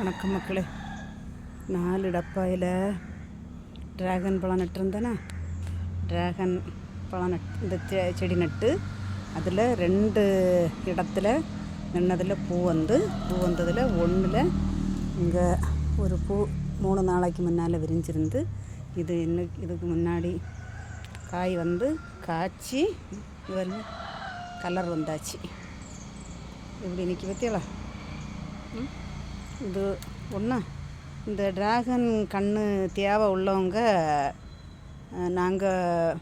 வணக்கம் மக்களே. நாலு டப்பாயில் ட்ராகன் பழம் நட்டுருந்தேனா? ட்ராகன் பழம் நட் இந்த செ- செடி நட்டு அதில் ரெண்டு இடத்துல நின்னதில் பூ வந்து பூ வந்ததில் ஒன்றில் இங்கே ஒரு பூ மூணு நாளைக்கு முன்னால் விரிஞ்சிருந்து இது இன்னும் இதுக்கு முன்னாடி காய் வந்து காய்ச்சி இது கலர் வந்தாச்சு. இப்படி நிற்கி பற்றியலாம் இது ஒன்றா இந்த டிராகன் கண்ணு தேவை உள்ளவங்க நாங்கள்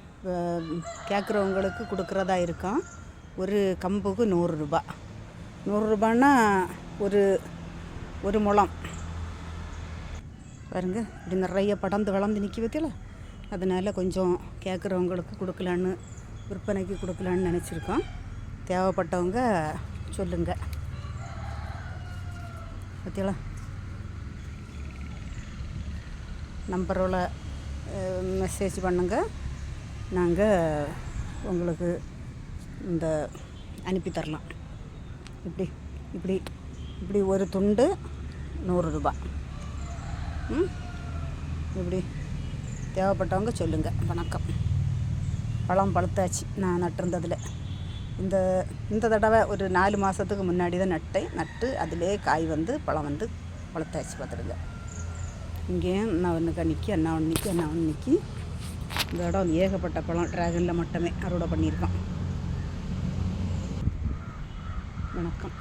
கேட்குறவங்களுக்கு கொடுக்குறதா இருக்கோம் ஒரு கம்புக்கு நூறுரூபா நூறுரூபான்னா ஒரு ஒரு முளம் பாருங்க இப்படி நிறைய படந்து வளர்ந்து நிற்க பற்றியில அதனால் கொஞ்சம் கேட்குறவங்களுக்கு கொடுக்கலான்னு விற்பனைக்கு கொடுக்கலான்னு நினச்சிருக்கோம் தேவைப்பட்டவங்க சொல்லுங்கள் பற்றியலா நம்பரோட மெசேஜ் பண்ணுங்கள் நாங்கள் உங்களுக்கு இந்த அனுப்பி தரலாம். இப்படி இப்படி இப்படி ஒரு துண்டு நூறு ரூபாய் ம்? இப்படி தேவைப்பட்டவங்க சொல்லுங்கள் வணக்கம். பழம் பழுத்தாச்சு. நான் நட்டிருந்ததில். இந்த இந்த தடவை ஒரு நாலு மாதத்துக்கு முன்னாடி தான் நட்டேன் நட்டு அதிலே காய் வந்து பழம் வந்து வளர்த்தாச்சு பார்த்துடுங்க. இங்கேயும் அண்ணா ஒன்று அன்றைக்கி அண்ணா ஒன்றுக்கு அண்ணா ஒன்று நிற்கி இந்த இடம் ஏகப்பட்ட பழம் ட்ராகனில் மட்டுமே அறுவடை பண்ணியிருக்கோம். வணக்கம்.